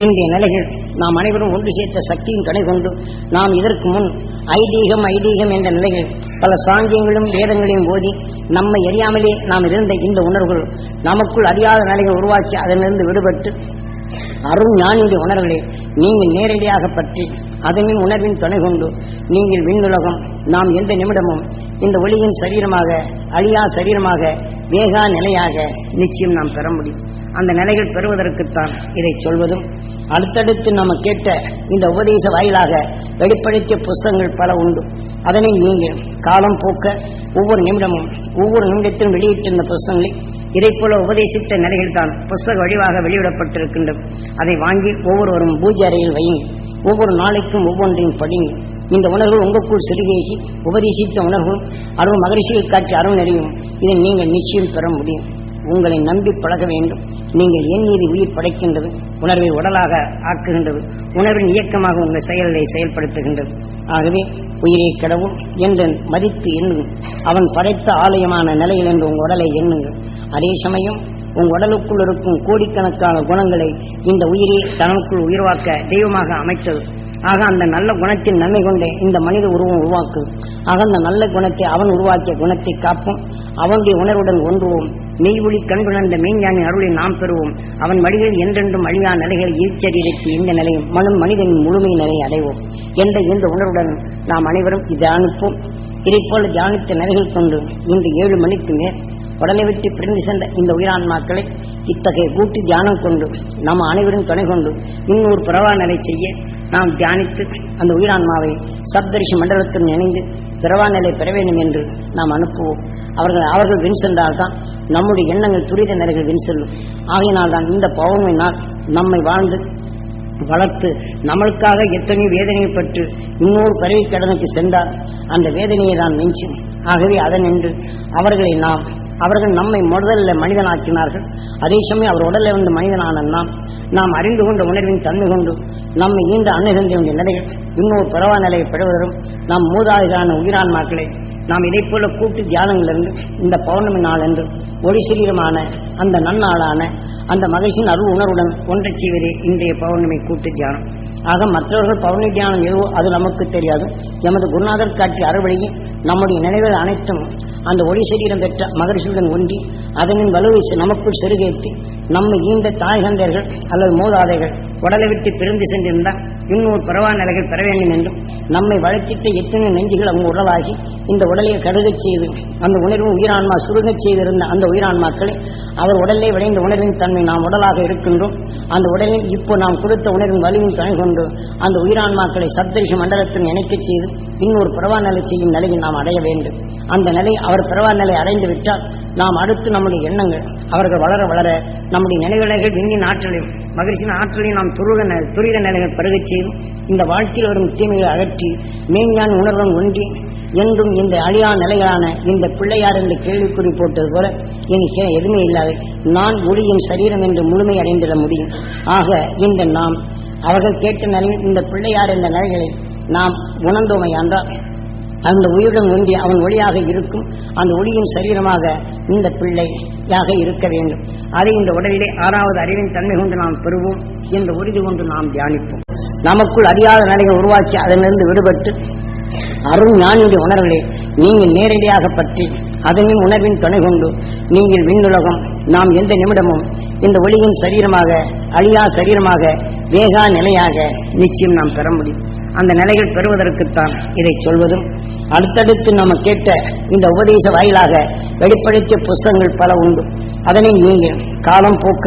இன்றைய நிலைகள் நாம் அனைவரும் ஒன்று சேர்த்த சக்தியின் துணை கொண்டு நாம் இதற்கு முன் ஐதீகம் ஐதீகம் என்ற நிலைகள் பல சாங்கியங்களும் வேதங்களையும் ஓதி நம்மை அறியாமலே நாம் இருந்த இந்த உணர்வுகள் நமக்குள் அறியாத நிலைகள் உருவாக்கி அதனிலிருந்து விடுபட்டு அருண் ஞானியுடைய உணர்வுகளை நீங்கள் நேரடியாக பற்றி அதனின் உணர்வின் துணை கொண்டு நீங்கள் விண்ணுலகம் நாம் எந்த நிமிடமும் இந்த ஒளியின் சரீரமாக அழியா சரீரமாக வேகா நிலையாக நிச்சயம் நாம் பெற முடியும். அந்த நிலைகள் பெறுவதற்குத்தான் இதை சொல்வதும். அடுத்தடுத்து நம்ம கேட்ட இந்த உபதேச வாயிலாக வெளிப்படுத்திய புஸ்தகங்கள் பல உண்டு. அதனை நீங்கள் காலம் போக்க ஒவ்வொரு நிமிடமும் ஒவ்வொரு நிமிடத்திலும் வெளியிட்டிருந்த இந்த புஸ்தகங்களை இதை போல உபதேசித்த நிலைகள் தான் புஸ்தக வடிவாக வெளியிடப்பட்டிருக்கின்றது அதை வாங்கி ஒவ்வொருவரும் பூஜை அறையில் வையுங்க ஒவ்வொரு நாளைக்கும் ஒவ்வொன்றையும் படிங்க இந்த உணர்வு உங்களுக்குள் சிறுகேகி உபதேசித்த உணர்வும் அருள் மகரிஷிகள் காட்சி அருள் நிறையும் இதை நீங்கள் நிச்சயம் பெற முடியும். உங்களை நம்பி பழக வேண்டும். நீங்கள் என் மீது உயிர் படைக்கின்றது உணர்வை உடலாக ஆக்குகின்றது உணர்வின் இயக்கமாக உங்கள் செயல்களை செயல்படுத்துகின்றது. ஆகவே உயிரை கடவுள் என்ற மதித்து எண்ணுங்கள். அவன் படைத்த ஆலயமான நிலையில் என்று உங்கள் உடலை எண்ணுங்கள். அதே சமயம் உங்கள் உடலுக்குள் இருக்கும் கோடிக்கணக்கான குணங்களை இந்த உயிரை தனக்குள் உயிர்வாக்க தெய்வமாக அமைத்தது. ஆக அந்த நல்ல குணத்தில் நன்மை கொண்டே இந்த மனித உருவம் உருவாக்கு ஆக அந்த நல்ல குணத்தை அவன் உருவாக்கிய குணத்தை காப்போம். அவனுடைய உணர்வுடன் ஒன்றுவோம். மெய் ஒளி கண்குணர்ந்த மெய்ஞானி அருளை நாம் பெறுவோம். அவன் வழிகள் என்றென்றும் அழியா நிலைகள் ஈச்சரீரத்தை இந்த நிலையும் மனம் மனிதனின் முழுமை நிலையை அடைவோம். என்ற இந்த உணர்வுடன் நாம் அனைவரும் இதை அனுப்போம்? இதைப்போல தியானித்த நிலைகள் கொண்டு இன்று ஏழு மணிக்கு மேல் உடலை விட்டு பிரிந்து சென்ற இந்த உயிரான்மாக்களை இத்தகைய கூட்டு தியானம் கொண்டு நாம் அனைவரும் துணை கொண்டு இன்னொரு பிறவா நிலை செய்ய நாம் தியானித்து அந்த உயிரான்மாவை சப்தரிஷி மண்டலத்துடன் இணைந்து பிறவா நிலை பெற வேண்டும் என்று நாம் அனுப்புவோம். அவர்கள் அவர்கள் வின் சென்றால்தான் நம்முடைய எண்ணங்கள் துரித நிலைகள் வின் செல்லும். ஆகையினால் தான் இந்த பௌர்ணமி நம்மை வாழ்ந்து வளர்த்து நம்மளுக்காக எத்தனையோ வேதனைப்பட்டு இன்னொரு பறவை கடனுக்கு சென்றார். அந்த வேதனையை தான் நெஞ்சும் ஆகவே அதனின்று அவர்களை நாம் அவர்கள் நம்மை முதல்ல மனிதனாக்கினார்கள். அதே சமயம் அவர் உடலில் வந்து மனிதனான நாம் நாம் அறிந்து கொண்ட உணர்வின் தன்மை கொண்டு நம்மை ஈண்டு அணுகின்ற நிலைகள் இன்னொரு பரவா நிலையை பெறுவதும் நாம் மூதாதிகான உயிரான்மாக்களை நாம் இதை போல கூட்டு தியானங்களிலிருந்து இந்த பௌர்ணமி நாள் என்று ஒளி சரீரமான அந்த நன்னாளான அந்த மகிழ்ச்சியின் அருள் உணர்வுடன் ஒன்றை செய்வதே இன்றைய பௌர்ணமி கூட்டு தியானம். ஆக மற்றவர்கள் பௌர்ணமி தியானம் எதுவோ அது நமக்கு தெரியாது. எமது குருநாதர் காட்டிய அறுவடையில் நம்முடைய நினைவுகள் அனைத்தும் அந்த ஒளி சரீரம் பெற்ற மகரிஷியுடன் ஒன்றி அதனின் வலுவை நமக்குள் செருகேற்றி நம்மை ஈந்த தாய்கந்தர்கள் அல்லது மூதாதைகள் உடலை விட்டு பிரிந்து சென்றிருந்தால் இன்னொரு பரவா நிலைகள் பெற வேண்டும் என்றும் நம்மை வளர்த்திட்ட எத்தனை நெஞ்சுகள் அவங்க உடலாகி இந்த உடலை கருகச் செய்து அந்த உணர்வு உயிரான்மா சுருகச் செய்திருந்த அந்த உயிரான்மாக்களை அவர் உடலே விளைந்த உணர்வின் தன்மை நாம் உடலாக இருக்கின்றோம். அந்த உடலில் இப்போ நாம் கொடுத்த உணர்வின் வலிவின் துணை கொண்டு அந்த உயிரான்மாக்களை சப்தரிஷி மண்டலத்தில் இணைக்கச் செய்து இன்னொரு பிறவா நிலை செய்யும் நிலையை நாம் அடைய வேண்டும். அந்த நிலை அவர் பிறவா நிலை அடைந்து விட்டால் நாம் அடுத்து நம்முடைய எண்ணங்கள் அவர்கள் வளர வளர நம்முடைய நினைவிலைகள் விண்ணின் ஆற்றலையும் மகிழ்ச்சியின் ஆற்றலையும் நாம் துருக துரித நிலைகள் பருகச் செய்யும் இந்த வாழ்க்கையில் வரும் தீமைகளை அகற்றி மெய்ஞான் உணர்வன் ஒன்றி என்றும் இந்த அழியா நிலையான இந்த பிள்ளையார் என்று கேள்விக்குறி போட்டது போல இனி எதுவுமே இல்லாத நான் ஒளியின் சரீரம் என்று முழுமை அடைந்திட முடியும். ஆக இந்த நாம் அவர்கள் கேட்ட நிலையில் இந்த பிள்ளையார் என்ற நிலைகளை நாம் உணர்ந்தோமை என்றால் அந்த உயிருடன் ஒன்றி அவன் ஒளியாக இருக்கும். அந்த ஒளியின் சரீரமாக இந்த பிள்ளையாக இருக்க வேண்டும். அதை இந்த உடலிலே ஆறாவது அறிவின் தன்மை கொண்டு நாம் பெறுவோம். என்ற உறுதி கொண்டு நாம் தியானிப்போம். நமக்குள் அறியாத நிலைகள் உருவாக்கி அதிலிருந்து விடுபட்டு அருண் ஞானியுடைய உணர்வுகளை நீங்கள் நேரடியாக பற்றி அதனின் உணர்வின் துணை கொண்டு நீங்கள் விண்ணுலகம் நாம் எந்த நிமிடமும் இந்த ஒளியின் சரீரமாக அழியா சரீரமாக வேகா நிலையாக நிச்சயம் நாம் பெற முடியும். அந்த நிலைகள் பெறுவதற்குத்தான் இதை சொல்வதும் அடுத்தடுத்து நம்ம கேட்ட இந்த உபதேச வாயிலாக வெளிப்படுத்திய புஸ்தகங்கள் பல உண்டு. அதனை நீங்கள் காலம் போக்க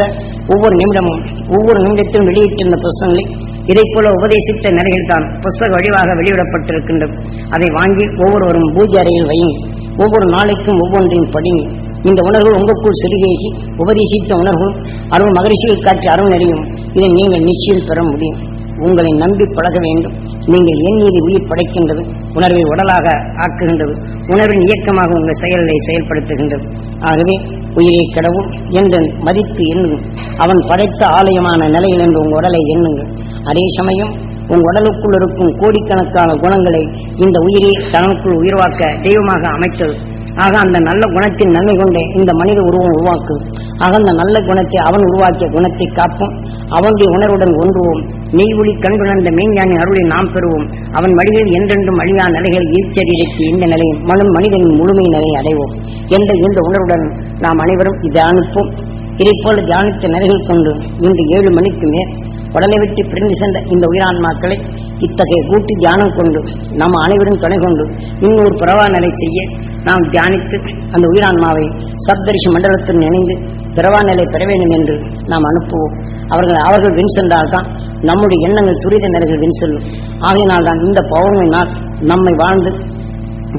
ஒவ்வொரு நிமிடமும் ஒவ்வொரு நிமிடத்திலும் வெளியிட்டிருந்த இந்த புஸ்தகங்களை இதை போல உபதேசித்த நிலையில் தான் புஸ்தக வடிவாக வெளியிடப்பட்டிருக்கின்றது. அதை வாங்கி ஒவ்வொருவரும் பூஜை அறையில் வையுங்க ஒவ்வொரு நாளைக்கும் ஒவ்வொன்றையும் படிங்க இந்த உணர்வு உங்களுக்குள் செலுகேகி உபதேசித்த உணர்வும் அருள் மகரிஷியை காட்சி அருள் நிறையும் இதை நீங்கள் நிச்சயம் பெற முடியும். உங்களை நம்பி பழக வேண்டும். நீங்கள் என் மீது உயிர் படைக்கின்றது உணர்வை உடலாக ஆக்குகின்றது உணர்வின் இயக்கமாக உங்கள் செயல்களை செயல்படுத்துகின்றது. ஆகவே உயிரை கடவும் என்ற மதிப்பு எண்ணுங்கள். அவன் படைத்த ஆலயமான நிலையில் என்று உங்கள் உடலை எண்ணுங்கள். அதே சமயம் உங்கள் உடலுக்குள் இருக்கும் கோடிக்கணக்கான குணங்களை இந்த உயிரை தனக்குள் உயிர்வாக்க தெய்வமாக அமைத்தது ஆக அந்த நல்ல குணத்தின் நன்மை கொண்டே இந்த மனித உருவம் உருவாக்கு. ஆக அந்த நல்ல குணத்தை அவன் உருவாக்கிய குணத்தை காப்போம். அவனுடைய உணர்வுடன் ஒன்றுவோம். மெய்வொளி கண்டுணர்ந்த மெய்ஞானி அருளை நாம் பெறுவோம். அவன் வழியில் என்றென்றும் அழியா நிலைகள் ஈச்சரிக்கு இந்த நிலையை மனம் மனிதனின் முழுமை நிலையை அடைவோம். என்ற இந்த உணர்வுடன் நாம் அனைவரும் இதை அனுப்போம் இதைப்போல தியானித்த நிலைகள் கொண்டு இன்று ஏழு மணிக்கு மேல் உடலை விட்டு பிரிந்து சென்ற இந்த உயிரான்மாக்களை இத்தகைய கூட்டி தியானம் கொண்டு நம்ம அனைவரும் துணை கொண்டு இன்னொரு பிறவா நிலை செய்ய நாம் தியானித்து அந்த உயிரான்மாவை சப்தரிஷி மண்டலத்துடன் இணைந்து பிறவா நிலை பெற வேண்டும் என்று நாம் அனுப்புவோம். அவர்கள் அவர்கள் வின் சென்றால்தான் நம்முடைய எண்ணங்கள் துரித நிலைகள் வின் செல்லும். ஆகையினால் தான் இந்த பௌர்ணமி நாள் நம்மை வாழ்ந்து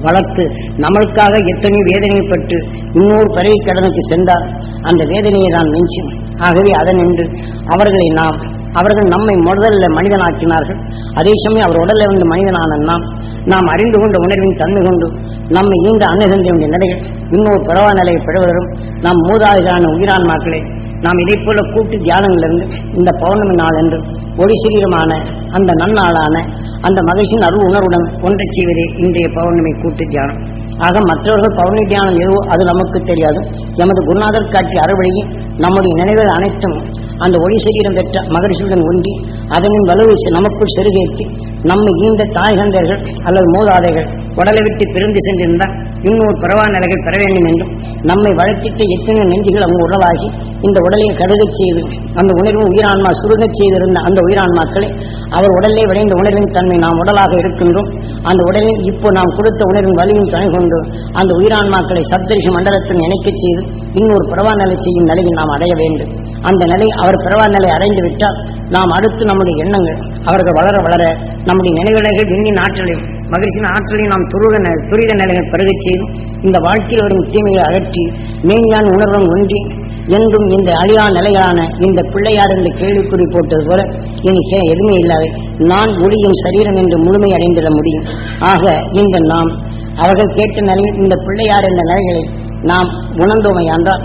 வளர்த்து நம்மளுக்காக எத்தனையோ வேதனைப்பட்டு இன்னொரு பறவை கடனுக்கு சென்றால் அந்த வேதனையை தான் மிஞ்சும் ஆகவே அதன் என்று அவர்களை நாம் அவர்கள் நம்மை முதல்ல மனிதனாக்கினார்கள். அதே சமயம் அவர் உடலில் வந்து மனிதனான நாம் நாம் அறிந்து கொண்ட உணர்வின் தன்மை கொண்டு நம்மை ஈந்த அணுகந்திய நிலையில் இன்னொரு பரவா நிலையை பெறுவதரும் நாம் மூதாதைகளான உயிரான்மாக்களை நாம் இதை போல கூட்டு தியானங்களிலிருந்து இந்த பௌர்ணமி நாள் என்று ஒளி சரீரமான அந்த நன்னாளான அந்த மகிழ்ச்சியின் அருள் உணர்வுடன் ஒன்றைச் செய்வதே இன்றைய பௌர்ணமி கூட்டு தியானம். ஆக மற்றவர்கள் பௌர்ணமி தியானம் எதுவோ அது நமக்கு தெரியாது. எமது குருநாதர் காட்டிய அறுவடையில் நம்முடைய நினைவுகள் அனைத்தும் அந்த ஒளி சரீரம் பெற்ற மகரிஷியுடன் ஒன்றி அதனின் வலுவை நமக்குள் செருகேற்றி நம்மை ஈந்த தாய்கந்தர்கள் அல்லது மூதாதைகள் உடலை விட்டு பிரிந்து சென்றிருந்தால் இன்னொரு பரவா நிலைகள் பெற வேண்டும் என்றும் நம்மை வளர்த்திட்டு எத்தனை நெஞ்சுகள் அவங்க உடலாகி இந்த உடலை கருகச் செய்து அந்த உணர்வு உயிரான்மா சுருகச் செய்திருந்த அந்த உயிரான்மாக்களை அவர் உடலே விளைந்த உணர்வின் தன்மை நாம் உடலாக இருக்கின்றோம். அந்த உடலில் இப்போ நாம் கொடுத்த உணர்வின் வலியும் துணை கொண்டு அந்த உயிரான்மாக்களை சப்தரிஷ மண்டலத்தில் இணைக்கச் செய்து இன்னொரு பிறவா நிலை செய்யும் நிலையில் நாம் அடைய வேண்டும். அந்த நிலை அவர் பிறவா நிலை அடைந்து விட்டால் நாம் அடுத்து நம்முடைய எண்ணங்கள் அவர்கள் வளர வளர நம்முடைய நினைவிலைகள் விண்ணின் ஆற்றலையும் மகிழ்ச்சியின் ஆற்றலையும் நாம் துருக ந- துரித நிலைகள் பெருகச் செய்து இந்த வாழ்க்கையில் வரும் தீமையை அகற்றி மெய்ஞான் உணர்வுடன் ஒன்றி என்றும் இந்த அழியா நிலையான இந்த பிள்ளையார் என்று கேள்விக்குறி போட்டது போல எனக்கு எதுவுமே இல்லாத நான் ஒளியும் சரீரம் என்று முழுமை அடைந்திட முடியும். ஆக இந்த நாம் அவர்கள் கேட்ட நிலையில் இந்த பிள்ளையார் என்ற நிலைகளை நாம் உணர்ந்தோமை என்றால்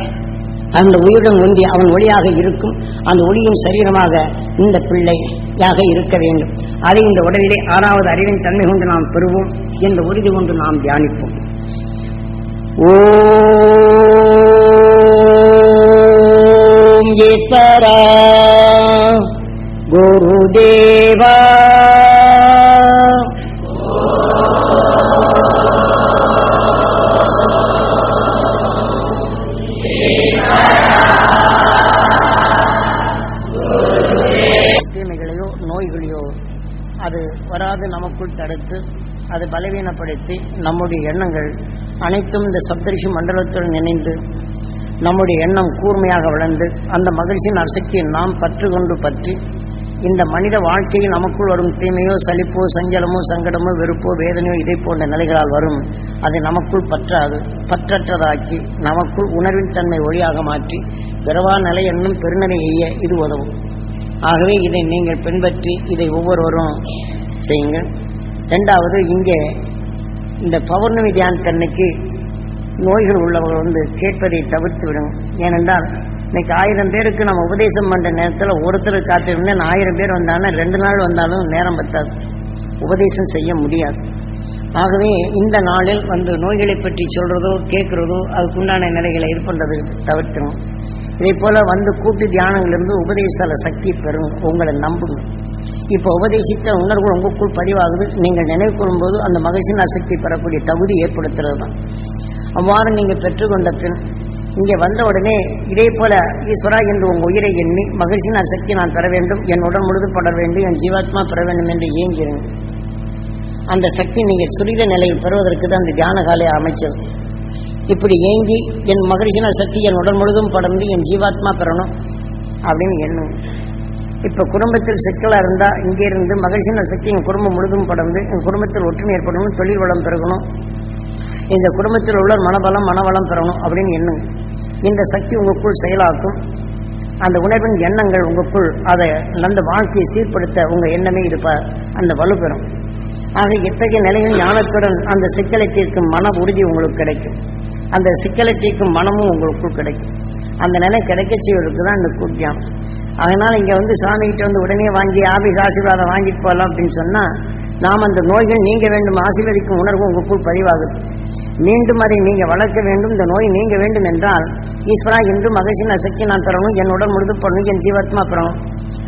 அந்த உயிருடன் ஒன்றி அவன் ஒளியாக இருக்கும். அந்த ஒளியின் சரீரமாக இந்த பிள்ளையாக இருக்க வேண்டும். அதை இந்த உடலிலே ஆறாவது அறிவின் தன்மை கொண்டு நாம் பெறுவோம் என்ற உறுதி கொண்டு நாம் தியானிப்போம். ஓம் ஈஸ்வரா குருதேவா வராது நமக்குள் தடுத்து அதை பலவீனப்படுத்தி நம்முடைய எண்ணங்கள் அனைத்தும் இந்த சப்தரிஷி மண்டலத்துடன் இணைந்து நம்முடைய எண்ணம் கூர்மையாக வளர்ந்து அந்த மகிழ்ச்சியின் அசக்தியை நாம் பற்று கொண்டு பற்றி இந்த மனித வாழ்க்கையில் நமக்குள் வரும் தீமையோ சலிப்போ சஞ்சலமோ சங்கடமோ வெறுப்போ வேதனையோ இதை போன்ற நிலைகளால் வரும். அதை நமக்குள் பற்றாது பற்றற்றதாக்கி நமக்குள் உணர்வின் தன்மை ஒளியாக மாற்றி பிறவா நிலை என்னும் பெருநிலை எய்ய இது உதவும். ஆகவே இதை நீங்கள் பின்பற்றி இதை ஒவ்வொருவரும் செய்யுங்க. ரெண்டாவது இங்கே இந்த பௌர்ணமி தியானத்தன்னைக்கு நோய்கள் உள்ளவர்கள் வந்து கேட்பதை தவிர்த்து விடுங்க. ஏனென்றால் இன்னைக்கு ஆயிரம் பேருக்கு நம்ம உபதேசம் பண்ணுற நேரத்தில் ஒருத்தர் காத்திருந்தேன் ஆயிரம் பேர் வந்தாங்கன்னா ரெண்டு நாள் வந்தாலும் நேரம் பத்தாது. உபதேசம் செய்ய முடியாது. ஆகவே இந்த நாளில் வந்து நோய்களை பற்றி சொல்றதோ கேட்குறதோ அதுக்குண்டான நிலைகளை இது பண்றது தவிர்க்கணும். இதே போல வந்து கூட்டு தியானங்களிலிருந்து உபதேசால சக்தி பெறுங்க. உங்களை நம்புங்க. இப்போ உபதேசித்த உணர்வு உங்களுக்குள் பதிவாகுது. நீங்கள் நினைவு கொள்ளும்போது அந்த மகிழ்ச்சியின் சக்தி பெறக்கூடிய தகுதி ஏற்படுத்துறது தான் அவ்வாறு நீங்கள் பெற்றுக்கொண்ட பின் இங்கே வந்த உடனே இதே போல ஈஸ்வரா என்று உங்கள் உயிரை எண்ணி மகிழ்ச்சியின் ஆசக்தி நான் பெற வேண்டும் என் உடல் முழுது பட வேண்டும் என் ஜீவாத்மா பெற வேண்டும் என்று இயங்கிறேன் அந்த சக்தி நீங்கள் சுரித நிலையில் பெறுவதற்கு தான் அந்த தியான காலை அமைச்சது. இப்படி ஏங்கி என் மகிழ்ச்சின சக்தி என் உடல் முழுதும் படர்ந்து என் ஜீவாத்மா பெறணும் அப்படின்னு எண்ணுங்க. இப்ப குடும்பத்தில் சிக்கலா இருந்தா இங்கே இருந்து மகிழ்ச்சின சக்தி என் குடும்பம் முழுதும் படர்ந்து என் குடும்பத்தில் ஒற்றுமை ஏற்படணும் தொழில் வளம் பெருகணும். இந்த குடும்பத்தில் உள்ள மனபலம் மனவளம் பெறணும் அப்படின்னு எண்ணுங்க. இந்த சக்தி உங்களுக்குள் செயலாக்கும். அந்த உணர்வின் எண்ணங்கள் உங்களுக்குள் அதை அந்த வாழ்க்கையை சீர்படுத்த உங்க எண்ணமே இருப்பார் அந்த வலு பெறும் ஆக இத்தகைய நிலையில் ஞானத்துடன் அந்த சிக்கலை தீர்க்கும் மன உறுதி உங்களுக்கு கிடைக்கும். அந்த சிக்கலை தீர்க்கும் மனமும் உங்களுக்குள் கிடைக்கும். அந்த நிலை கிடைக்க செய்வதற்கு தான் இந்த குத்தியானம் அதனால இங்க வந்து சாமி கிட்ட வந்து உடனே வாங்கி ஆபீஸ் ஆசீர்வாதம் வாங்கிட்டு போகலாம் அப்படின்னு சொன்னா நாம் அந்த நோய்கள் நீங்க வேண்டும் ஆசீர்வதிக்கும் உணர்வு உங்களுக்குள் பதிவாகுது. மீண்டும் அதை நீங்க வளர்க்க வேண்டும் இந்த நோய் நீங்க வேண்டும் என்றால் ஈஸ்வரா இன்று மகிழ்ச்சியின் சக்தி நான் பெறணும் என் உடல் முழுது படணும் என் ஜீவாத்மா பெறணும்.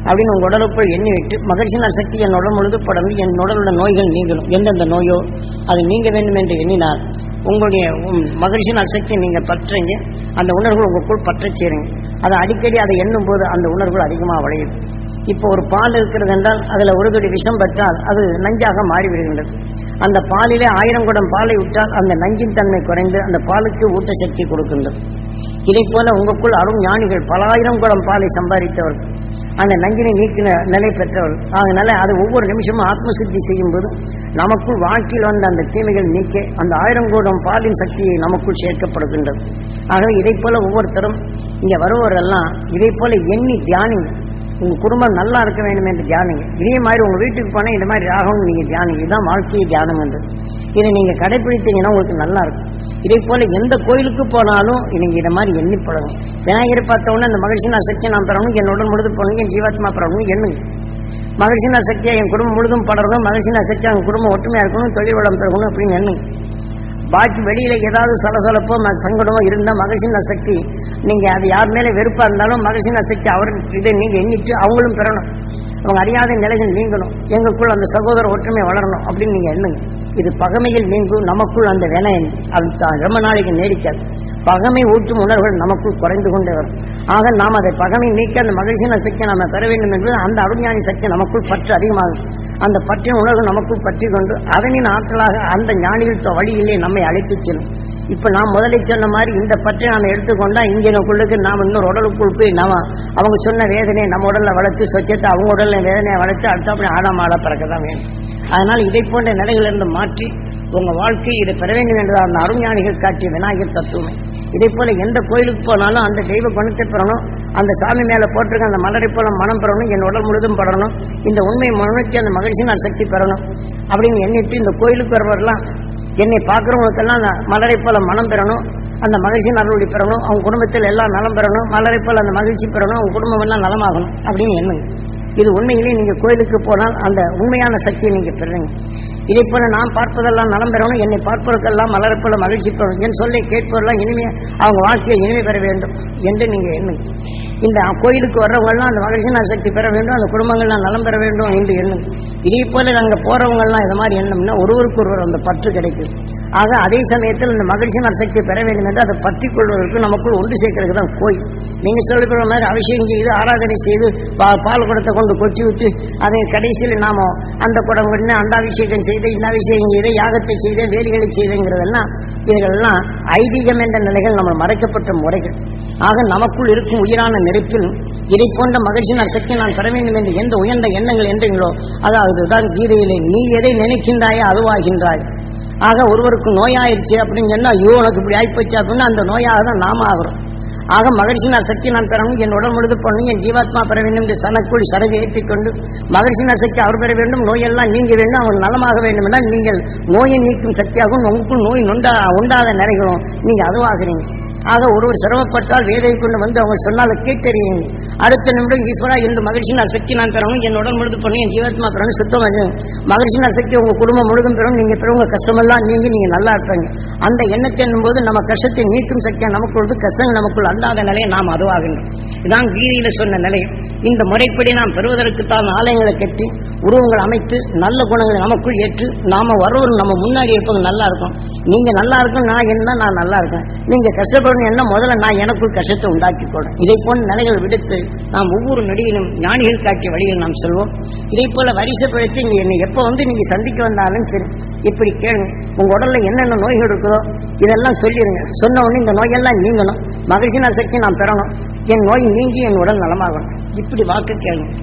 அப்படின்னு உங்க உடலுக்குள் எண்ணி விட்டு மகிழ்ச்சியின் சக்தி என் உடல் முழுது படர்ந்து என் உடலுள்ள நோய்கள் நீங்களும். எந்தெந்த நோயோ அது நீங்க வேண்டும் என்று எண்ணினால் உங்களுடைய மகிழ்ச்சியின் சக்தி நீங்க பற்றுங்க அந்த உணர்வுகள் உங்களுக்குள் பற்ற சேருங்க. அதை அடிக்கடி அதை எண்ணும் போது அந்த உணர்வுகள் அதிகமாக வளையும். இப்போ ஒரு பால் இருக்கிறது என்றால் அதில் ஒரு துடி விஷம் பெற்றால் அது நஞ்சாக மாறிவிடுகின்றது. அந்த பாலிலே ஆயிரம் குடம் பாலை விட்டால் அந்த நஞ்சின் தன்மை குறைந்து அந்த பாலுக்கு ஊட்டசக்தி கொடுக்கின்றது. இதை போல உங்களுக்குள் அரும் ஞானிகள் பல ஆயிரம் குடம் பாலை சம்பாதித்தவர்கள். அந்த நஞ்சினை நீக்கின நிலை பெற்றவள். அதனால அது ஒவ்வொரு நிமிஷமும் ஆத்மசித்தி செய்யும் போது நமக்குள் வாழ்க்கையில் வந்த அந்த தீமைகள் நீக்க அந்த ஆயிரம் கோடம் பாலின் சக்தியை நமக்குள் சேர்க்கப்படுகின்றது. ஆகவே இதை போல ஒவ்வொருத்தரும் இங்க வருவோரெல்லாம் இதை போல எண்ணி தியானிங்க. உங்க குடும்பம் நல்லா இருக்க வேண்டும் என்று தியானிங்க. இதே மாதிரி உங்க வீட்டுக்கு போனா இந்த மாதிரி ஆகணும் நீங்க தியானிங்க. இதுதான் வாழ்க்கையை தியானம் என்று. இதை நீங்க கடைபிடித்தீங்கன்னா உங்களுக்கு நல்லா இருக்கும். இதே போல எந்த கோயிலுக்கு போனாலும் எனக்கு இதை மாதிரி எண்ணி பழகும். விநாயகரை பார்த்த அந்த மகிழ்ச்சி நான் சக்தி நான் பெறணும் என் உடல் முழுது போகணும் என் ஜீவாத்மா பெறணும் எண்ணுங்க. மகிழ்ச்சி நான் சக்தியா என் குடும்பம் முழுதும் படரணும் மகிழ்ச்சி நான் சக்தியா என் குடும்பம் ஒற்றுமையா இருக்கணும் தொழில் வளம் பெறணும் அப்படின்னு எண்ணுங்க. பாக்கி வெளியில ஏதாவது சலசலப்போ ம- சங்கடமோ இருந்தா மகிழ்ச்சி சக்தி நீங்க அது யார் மேல வெறுப்பா இருந்தாலும் மகிழ்ச்சி சக்தி அவர் இதை நீங்க எண்ணிட்டு அவங்களும் பெறணும். அவங்க அறியாத நிலைகள் நீங்கணும். எங்களுக்குள் அந்த சகோதர ஒற்றுமை வளரணும் அப்படின்னு நீங்க எண்ணுங்க. இது பகமையில் நீங்கும் நமக்குள் அந்த வினை அது ரொம்ப நாளைக்கு நீடிக்காது. பகமை ஊற்றும் உணர்வுகள் நமக்குள் குறைந்து கொண்டே வரும். ஆக நாம் அதை பகமை நீக்க அந்த மகிழ்ச்சியின் சக்தி நாம பெற வேண்டும் என்பது அந்த அருஞானி சக்தி நமக்குள் பற்று அதிகமாகும். அந்த பற்றின் உணர்வு நமக்குள் பற்றி கொண்டு அதனின் ஆற்றலாக அந்த ஞானிகள் வழியிலே நம்மை அழைத்துச் செல்லும். இப்ப நான் முதலில் சொன்ன மாதிரி இந்த பற்றி நாம் எடுத்துக்கொண்டா இங்கினுக்குள்ளுக்கு நாம் இன்னொரு உடலுக்குள் போய் நாம அவங்க சொன்ன வேதனையை நம்ம உடல்ல வளர்த்து சொச்சத்தை அவங்க உடல்ல வேதனையை வளர்த்து அடுத்த அப்படி ஆடாம ஆட பிறக்க தான் வேணும். அதனால் இதை போன்ற நிலைகளிலிருந்து மாற்றி உங்கள் வாழ்க்கை இதை பெற வேண்டும் என்ற அந்த அருஞானிகள் காட்டிய விநாயகர் தத்துவமே. இதே போல எந்த கோயிலுக்கு போனாலும் அந்த தெய்வ குணத்தை பெறணும் அந்த சாமி மேலே போட்டிருக்க அந்த மலரை போல மனம் பெறணும் என் உடல் முழுதும் படணும் இந்த உண்மை மனுக்கு அந்த மகிழ்ச்சி நான் சக்தி பெறணும் அப்படின்னு எண்ணிட்டு இந்த கோயிலுக்கு வரவரெல்லாம் என்னை பார்க்குறவங்களுக்கெல்லாம் அந்த மலரை போல மனம் பெறணும் அந்த மகிழ்ச்சி நல்வழி பெறணும் அவங்க குடும்பத்தில் எல்லாம் நலம் பெறணும் மலரை போல அந்த மகிழ்ச்சி பெறணும் அவங்க குடும்பம் எல்லாம் நலமாகணும் அப்படின்னு எண்ணுங்க. இது உண்மையிலே நீங்க கோயிலுக்கு போனால் அந்த உண்மையான சக்தியை நீங்க பெறுறீங்க இதை போல நான் பார்ப்பதெல்லாம் நலம் பெறணும் என்னை பார்ப்பதற்கெல்லாம் மலரை போல மகிழ்ச்சி பெறணும். என் சொல்லை கேட்பவர்லாம் இனிமையாக அவங்க வாழ்க்கையை இனிமை பெற வேண்டும் என்று நீங்க எண்ணுங்க இந்த கோயிலுக்கு வர்றவங்கெல்லாம் அந்த மகிழ்ச்சி நான் சக்தி பெற வேண்டும் அந்த குடும்பங்கள்லாம் நலம் பெற வேண்டும் என்று எண்ணுங்க இதே போல நாங்க போறவங்கெல்லாம் இது மாதிரி எண்ணம்னா ஒருவருக்கு ஒருவர் அந்த பற்று கிடைக்கும். ஆக அதே சமயத்தில் இந்த மகிழ்ச்சி சக்தி பெற வேண்டும் என்று அதை பற்றி கொள்வதற்கு நமக்குள் ஒன்று சேர்க்கிறதுக்கு தான் கோயில். நீங்க சொல்லிக்கிற மாதிரி அபிஷேகம் செய்து ஆராதனை செய்து பா- பால் குடத்தை கொண்டு கொட்டி விட்டு அதை கடைசியில் நாம அந்த குடம் கொண்டு அந்த அபிஷேகம் செய்து இந்த அபிஷேகம் செய்து யாகத்தை செய்து வேலிகளை செய்துங்கிறதெல்லாம் இதுகளெல்லாம் ஐதீகம் என்ற நிலைகள் நம்ம மறைக்கப்பட்ட முறைகள். ஆக நமக்குள் இருக்கும் உயிரான நெருப்பில் இதை போன்ற மகிழ்ச்சி சக்தி நான் பெற வேண்டும் என்று எந்த உயர்ந்த எண்ணங்கள் என்றீங்களோ அதாவது தான் கீதையிலே நீ எதை நினைக்கின்றாயோ அதுவாகின்றாய். ஆக ஒருவருக்கு நோயாயிருச்சு அப்படின்னு சொன்னா ஐயோ உனக்கு இப்படி ஆயிப்போச்சு அப்படின்னா அந்த நோயாக தான் நாம ஆகிறோம். ஆக மகர்ஷினார் சக்தி நான் பெறணும் என் உடல் முழுது பண்ணணும் என் ஜீவாத்மா பெற வேண்டும் என்று சனக்குள் சரகு ஏற்றிக்கொண்டு மகிழ்ச்சி சக்தி அவர் பெற வேண்டும் நோயெல்லாம் நீங்க வேண்டும் அவர் நலமாக வேண்டும் என்றால் நீங்கள் நோயை நீக்கும் சக்தியாகவும் உங்களுக்குள் நோய் நொண்டா உண்டாத நிறைகளும் நீங்க அதுவாகிறீங்க. ஆக ஒருவர் சிரமப்பட்டால் வேதை கொண்டு வந்து அவங்க சொன்னால கேட்டறியும் அடுத்த நிமிடம் ஈஸ்வரா என்று மகிழ்ச்சி நான் சக்தி நான் பெறணும் என் உடல் முழுது பண்ணி என் ஜீவாத்மா பெறணும் சுத்தம் மகிழ்ச்சி நான் சக்தி உங்க குடும்பம் முழுதும் பெறும் நீங்க பெறும் உங்க கஷ்டமெல்லாம் நீங்க நீங்க நல்லா இருப்பாங்க. அந்த எண்ணத்தை போது நம்ம கஷ்டத்தை நீக்கும் சக்தியா நமக்குள்ளது கஷ்டங்கள் நமக்குள் அல்லாத நிலையை நாம் அதுவாகின்றோம் இதுதான் கீதையில சொன்ன நிலை. இந்த முறைப்படி நாம் பெறுவதற்கு தான் ஆலயங்களை கட்டி உருவங்கள் அமைத்து நல்ல குணங்களை நமக்குள் ஏற்று நாம வருவோம் நம்ம முன்னாடி இருப்பவங்க நல்லா இருக்கும் நீங்க நல்லா இருக்கும் நான் என்ன நான் நல்லா இருக்கேன். நீங்க கஷ்டப்படணும் என்ன முதல்ல நான் எனக்குள் கஷ்டத்தை உண்டாக்கி கொள்றேன். இதை போன்ற நிலைகள் விடுத்து நாம் ஒவ்வொரு நடிகனும் ஞானிகள் காட்டிய வழியில் நாம் செல்வோம். இதை போல வரிசைப்படுத்தி இங்க என்னை எப்ப வந்து நீங்க சந்திக்க வந்தாலும் சரி இப்படி கேளுங்க. உங்க உடல்ல என்னென்ன நோய்கள் இருக்குதோ இதெல்லாம் சொல்லிருங்க. சொன்ன உடனே இந்த நோயெல்லாம் நீங்கணும். மகிழ்ச்சி சக்தி நான் பெறணும். என் நோய் நீங்கி என் உடல் நலமாகணும். இப்படி வாக்கு கேளுங்க.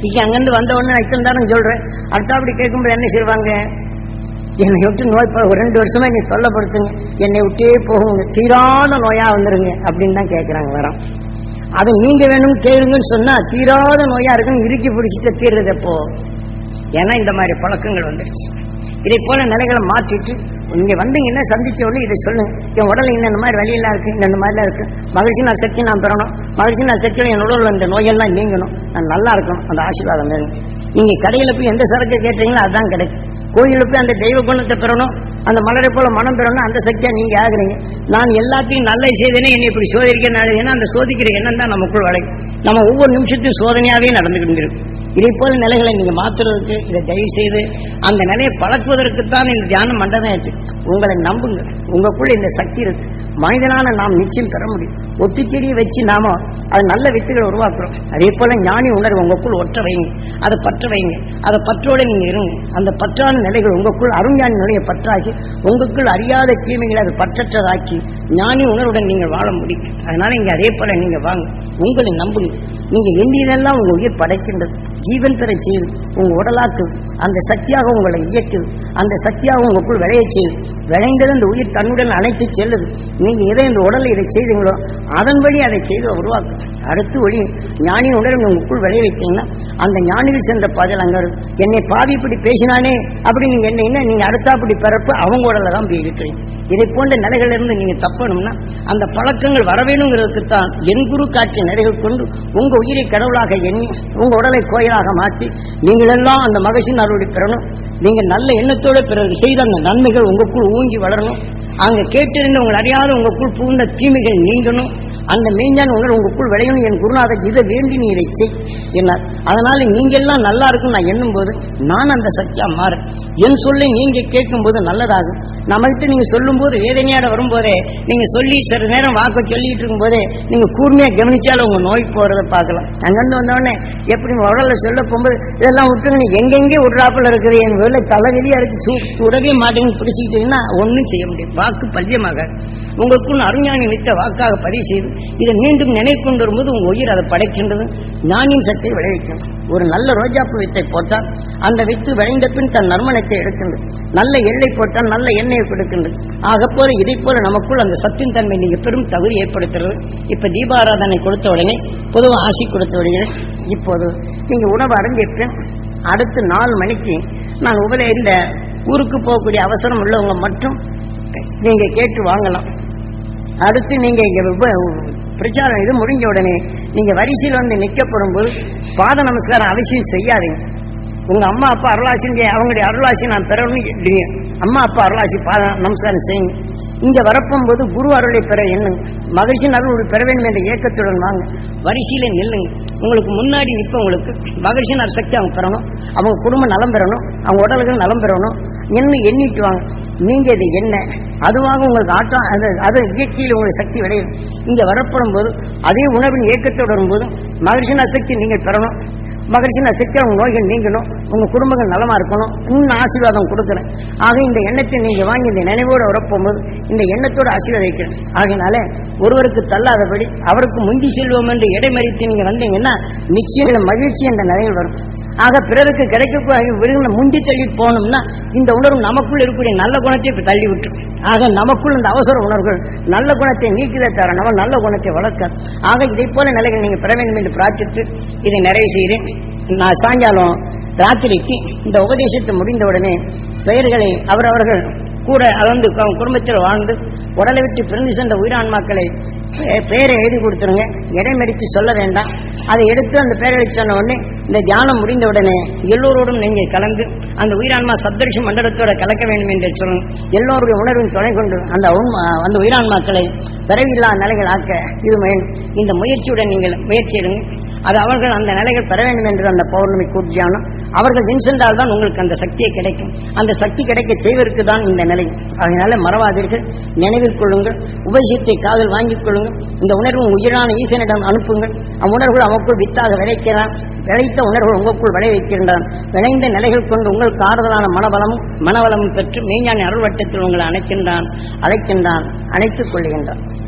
இங்க அங்கிருந்து வந்த உடனே நான் இத்தனை சொல்றேன். அடுத்த அப்படி கேட்கும்போது என்ன செய்வாங்க? என்னை விட்டு நோய் ப- ஒரு ரெண்டு வருஷமா நீ தொல்லப்படுத்துங்க. என்னை விட்டே போகுங்க. தீராத நோயா வந்துருங்க அப்படின்னு தான் கேட்குறாங்க வரோம். அது நீங்க வேணும் கேளுங்கன்னு சொன்னா தீராத நோயா இருக்குன்னு இறுக்கி பிடிச்சிட்டு தீர்றது எப்போ? ஏன்னா இந்த மாதிரி பழக்கங்கள் வந்துருச்சு இதை போல நிலைகளை மாற்றிட்டு நீங்க வந்தீங்கன்னா சந்திச்ச உடனே இதை சொல்லுங்க என் உடல் இந்த மாதிரி வழியெல்லாம் இருக்கு இந்த மாதிரிலாம் இருக்கு. மகிழ்ச்சி நான் சக்தி நான் பெறணும். மகிழ்ச்சி நான் சக்தி என் உடல்ல இந்த நோயெல்லாம் நீங்கணும். நான் நல்லா இருக்கணும் அந்த ஆசீர்வாதம் வேணும். நீங்க கடையில போய் எந்த சரக்கு கேட்டீங்களோ அதுதான் கிடைக்கும். கோயிலில் போய் அந்த தெய்வ குணத்தை பெறணும் அந்த மலரை போல மனம் பெறணும் அந்த சக்தியா நீங்க ஆகுறீங்க. நான் எல்லாத்தையும் நல்ல செய்தேனே என்னை இப்படி சோதிக்கிறேன் அந்த சோதிக்கிற எண்ணம் தான் நமக்குள் வளை நம்ம ஒவ்வொரு நிமிஷத்தையும் சோதனையாவே நடந்துகிட்டு இருக்கும் இதை போல நிலைகளை நீங்க மாத்துறதுக்கு இதை தயவு செய்து அந்த நிலையை பழக்குவதற்குத்தான் இந்த தியானம் மண்டபம் ஆச்சு உங்களை நம்புங்க. உங்களுக்குள்ள இந்த சக்தி இருக்கு. மனிதனான நாம் நிச்சயம் பெற முடியும். ஒட்டுச்செடியை வச்சு நாம அது நல்ல வித்துகளை உருவாக்குறோம். அதே போல ஞானி உணர்வு உங்களுக்குள் ஒற்ற வைங்க. அதை பற்ற வைங்க. அதை பற்றோட நீங்க இருங்க. அந்த பற்றான நிலைகள் உங்களுக்குள் அருஞானி நிலையை பற்றாக்கி உங்களுக்குள் அறியாத தீமைகளை அது பற்றற்றதாக்கி ஞானி உணர்வுடன் நீங்கள் வாழ முடியும். அதனால இங்க அதே போல நீங்க வாங்க. உங்களை நம்புங்க. நீங்க எண்ணியதெல்லாம் உங்க உயிர் படைக்கின்றது. ஜீவன் பெற செய்து உங்க உடலாக்கு அந்த சக்தியாக உங்களை இயக்குது அந்த சக்தியாக உங்களுக்குள் விளைய செய்யுது விளைந்தது அந்த உயிர் தன்னுடன் அழைத்து செல்லுது. நீங்க எதை இந்த உடலை இதை செய்தீங்களோ அதன் வழி அதை செய்து உருவாக்கு. அடுத்து வழி ஞானியின் உடல் உங்களுக்குள் விளைய வைத்தீங்கன்னா அந்த ஞானிகள் சென்ற பாதையில் அங்க என்னை பாவி இப்படி பேசினானே அப்படி நீங்க என்ன நீங்கள் நீங்க அடுத்தாப்படி பிறப்பு அவங்க உடல தான் போயிருக்கிறீங்க இதை போன்ற நிலைகள் இருந்து நீங்க தப்பணும்னா அந்த பழக்கங்கள் வர தான் என் குரு காட்சி நிறைகள் கொண்டு உங்க உயிரை கடவுளாக எண்ணி உங்க உடலை கோயிலாக மாற்றி நீங்களெல்லாம் அந்த மகசின் அருளை பெறணும். நீங்க நல்ல எண்ணத்தோட பிறகு செய்த அந்த நன்மைகள் உங்களுக்குள் ஊங்கி வளரணும். அங்க கேட்டிருந்த உங்களை அறியாத உங்களுக்குள் பூண்ட தீமைகள் நீங்கணும். அந்த மெய்ஞான உணர்வு உங்களுக்குள் விளையணும் என் குருநாதர் இதை வேண்டி நீ இதை செய் என்னார் அதனால நீங்க எல்லாம் நல்லா இருக்கும் நான் எண்ணும் போது நான் அந்த சக்தியா மாறு என் சொல்லை நீங்க கேட்கும் போது நல்லதாகும். நம்மகிட்ட நீங்க சொல்லும் போது வேதனையாட வரும்போதே நீங்க சொல்லி சில நேரம் வாக்க சொல்லிட்டு இருக்கும் போதே நீங்க கூர்மையா கவனிச்சாலும் உங்க நோய் போறதை பார்க்கலாம். அங்கிருந்து வந்தோடனே எப்படி உங்க உடல்ல சொல்ல போகும்போது இதெல்லாம் விட்டுங்க நீ எங்கெங்கே விடுறாப்புல இருக்குது என் வேலை தலைவலியா இருக்கு சூ சுடவே மாட்டேங்குன்னு பிடிச்சிக்கிட்டீங்கன்னா ஒன்றும் செய்ய முடியும் வாக்கு பல்யமாக உங்களுக்குள் அருஞானி நித்த வாக்காக பதிவு செய்து இதை மீண்டும் நினைக்கொண்டு வரும்போது உங்க உயிர் அதை படைக்கின்றது. ஞானியின் சக்தியை விளைவிக்கும் ஒரு நல்ல ரோஜாப்பு வித்தை போட்டால் அந்த வித்து விளைந்த பின் தன் நறுமணத்தை எடுக்கின்றது. நல்ல எள்ளை போட்டால் நல்ல எண்ணெயை கொடுக்கின்றது. ஆக போல இதை போல நமக்குள் அந்த சத்தின் தன்மை நீங்க பெரும் தகுதி ஏற்படுத்துறது இப்ப தீபாராதனை கொடுத்த உடனே பொதுவாக ஆசி கொடுத்த உடனே இப்போது நீங்க உணவு அடங்கிட்டு அடுத்து நாலு மணிக்கு நான் உபல இந்த ஊருக்கு போகக்கூடிய அவசரம் உள்ளவங்க மட்டும் நீங்க கேட்டு வாங்கலாம். அடுத்து நீங்க இங்க பிரச்சாரம் இது முடிஞ்ச உடனே நீங்க வரிசையில் வந்து நிக்கப்படும் போது பாத நமஸ்காரம் அவசியம் செய்யாதீங்க. உங்க அம்மா அப்பா அருளாசி அவங்களுடைய அருளாசி நான் பெறணும்னு அம்மா அப்பா அருளாசி பாத நமஸ்காரம் செய்யுங்க. இங்க வரப்போகும்போது குரு அருளை பெற எண்ணுங்க. மகிழ்ச்சியின் அருள் பெற வேண்டும் என்ற ஏக்கத்துடன் வாங்க. வரிசையில நில்லுங்க. உங்களுக்கு முன்னாடி நிற்பவங்களுக்கு மகிழ்ச்சியின் அருள் சக்தி அவங்க பெறணும். அவங்க குடும்பம் நலம் பெறணும். அவங்க உடலுக்கு நலம் பெறணும். என்ன எண்ணிட்டு வாங்க. நீங்க இது என்ன? அதுவாக உங்களுக்கு ஆட்டம் அது அது இயற்கையில் உங்களுக்கு சக்தி விளையும். இங்கே வரப்படும் போது அதே உணவின் இயக்கத்தோடு வரும்போது மகிழ்ச்சியின் சக்தி நீங்கள் பெறணும். மகிழ்ச்சியின் சக்தி அவங்க நோய்கள் நீங்கணும். உங்கள் குடும்பங்கள் நலமாக இருக்கணும். இன்னும் ஆசீர்வாதம் கொடுக்குறேன். ஆக இந்த எண்ணத்தை நீங்கள் வாங்கி இந்த நினைவோடு வரப்போகும்போது இந்த எண்ணத்தோட ஆசீர்வதிக்கிறேன். ஆகினால ஒருவருக்கு தள்ளாதபடி அவருக்கு முந்தி செல்வோம் என்று இடைமறித்து நீங்கள் வந்தீங்கன்னா நிச்சயம் மகிழ்ச்சி என்ற நிலையில் வரும். ஆக பிறருக்கு கிடைக்க விருகின முந்தி தள்ளி போனோம்னா இந்த உணர்வு நமக்குள் இருக்கக்கூடிய நல்ல குணத்தை இப்போ தள்ளி விட்டு ஆக நமக்குள் இந்த அவசர உணர்வுகள் நல்ல குணத்தை நீக்கிலே தர நம்ம நல்ல குணத்தை வளர்க்க. ஆக இதை போல நிலைகள் நீங்க பெற வேண்டும் என்று பிரார்த்தித்து இதை நிறைவு செய்கிறேன். நான் சாயங்காலம் ராத்திரிக்கு இந்த உபதேசத்தை முடிந்தவுடனே பெயர்களை அவரவர்கள் கூட அளந்து கு- குடும்பத்தில் வாழ்ந்து உடலை விட்டு பிறந்து சென்ற உயிரான்மாக்களை பேரை பெயரை எழுதி கொடுத்துருங்க. இடைமறித்து சொல்ல வேண்டாம். அதை எடுத்து அந்த பேரை எழுதி சொன்ன உடனே இந்த தியானம் முடிந்த உடனே எல்லோரோடும் நீங்கள் கலந்து அந்த உயிரான்மா சப்தரிஷி மண்டலத்தோட கலக்க வேண்டும் என்று சொல்லுங்க எல்லோருடைய உணர்வின் துணை கொண்டு அந்த அந்த உயிரான்மாக்களை பிறவில்லா நிலைகள் ஆக்க இது இந்த முயற்சியுடன் நீங்கள் முயற்சி எடுங்க. அது அவர்கள் அந்த நிலைகள் பெற வேண்டும் என்று அந்த பௌர்ணமி கூட்டியானம் அவர்கள் வின் சென்றால் தான் உங்களுக்கு அந்த சக்தியை கிடைக்கும். அந்த சக்தி கிடைக்க செய்வதற்கு தான் இந்த நிலை. அதனால மறவாதீர்கள். நினைவில் கொள்ளுங்கள். உபசியத்தை காதல் வாங்கிக் கொள்ளுங்கள். இந்த உணர்வு உயிரான ஈசனிடம் அனுப்புங்கள். அவ்வுணர்வுகள் அவக்குள் வித்தாக விளைக்கிறான். விளைத்த உணர்வுகள் உங்களுக்குள் விளை வைக்கின்றான். விளைந்த நிலைகள் கொண்டு உங்களுக்கு ஆறுதலான மனபலமும் மனவளமும் பெற்று மெய்ஞானி அருள்வட்டத்தில் உங்களை அணைக்கின்றான் அழைக்கின்றான் அணைத்துக் கொள்கின்றான்.